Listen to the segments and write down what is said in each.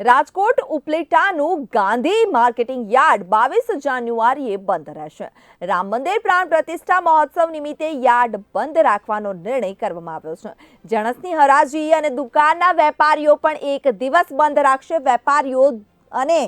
રાજકોટ ઉપલેટાનું Gandhi marketing yard બાવીસ જાન્યુઆરીએ બંધ રહેશે. રામ મંદિર પ્રાણ પ્રતિષ્ઠા મહોત્સવ નિમિત્તે યાર્ડ બંધ રાખવાનો નિર્ણય કરવામાં આવ્યો છે. જણસની હરાજી અને દુકાનના વેપારીઓ પણ એક દિવસ બંધ રાખશે. વેપારીઓ અને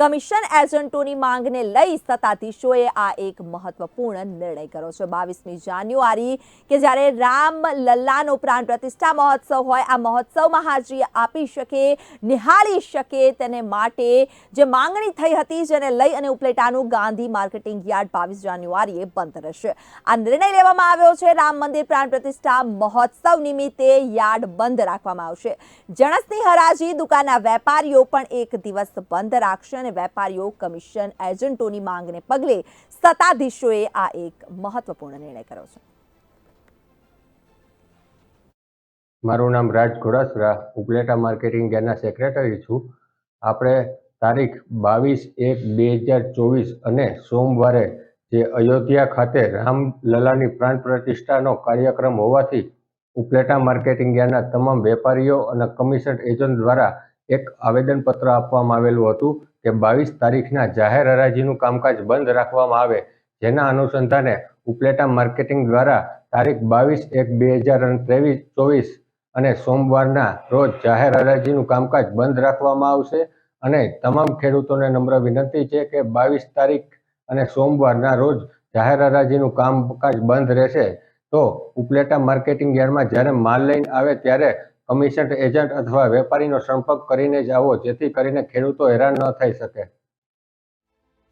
કમિશન એજન્ટોની માંગને લઈ સત્તાધીશોએ આ એક મહત્વપૂર્ણ નિર્ણય કર્યો છે. બાવીસમી જાન્યુઆરી કે જ્યારે રામ લલ્લાનો પ્રાણ પ્રતિષ્ઠા મહોત્સવ હોય, આ મહોત્સવમાં હાજરી આપી શકે, નિહાળી શકે તેને માટે જે માંગણી થઈ હતી જેને લઈ અને ઉપલેટાનું ગાંધી માર્કેટિંગ યાર્ડ બાવીસ જાન્યુઆરીએ બંધ રહેશે. આ નિર્ણય લેવામાં આવ્યો છે. રામ મંદિર પ્રાણ પ્રતિષ્ઠા મહોત્સવ નિમિત્તે યાર્ડ બંધ રાખવામાં આવશે. જણસની હરાજી, દુકાનના વેપારીઓ પણ એક દિવસ બંધ રાખશે અને વેપારીઓ, કમિશન, એજન્ટોની માંગને પગલે સત્તાધીશોએ આ એક મહત્વપૂર્ણ નિર્ણય કર્યો છે. મારું નામ રાજ ઘોડાસરા, ઉપલેટા માર્કેટિંગ ગેરના સેક્રેટરી છું. આપણે તારીખ બાવીસ એક બે હજાર ચોવીસ અને સોમવારે જે અયોધ્યા ખાતે રામલલાની પ્રાણ પ્રતિષ્ઠાનો કાર્યક્રમ હોવાથી ઉપલેટા માર્કેટિંગ ગેરના તમામ વેપારીઓ અને કમિશન એજન્ટ દ્વારા એક આવેદનપત્ર આપવામાં આવેલું હતું કે બાવીસ તારીખના જાહેર હરાજીનું કામકાજ બંધ રાખવામાં આવે, જેના અનુસંધાને ઉપલેટા માર્કેટિંગ દ્વારા તારીખ બાવીસ એક બે હજાર ત્રેવીસ ચોવીસ અને સોમવારના રોજ જાહેર હરાજીનું કામકાજ બંધ રાખવામાં આવશે અને તમામ ખેડૂતોને નમ્ર વિનંતી છે કે બાવીસ તારીખ અને સોમવારના રોજ જાહેર હરાજીનું કામકાજ બંધ રહેશે. તો ઉપલેટા માર્કેટિંગ યાર્ડમાં જ્યારે માલ લઈને આવે ત્યારે કમિશન એજન્ટ અથવા વેપારીનો સંપર્ક કરીને જ આવો, જેથી કરીને ખેડૂતો હેરાન ન થઈ શકે.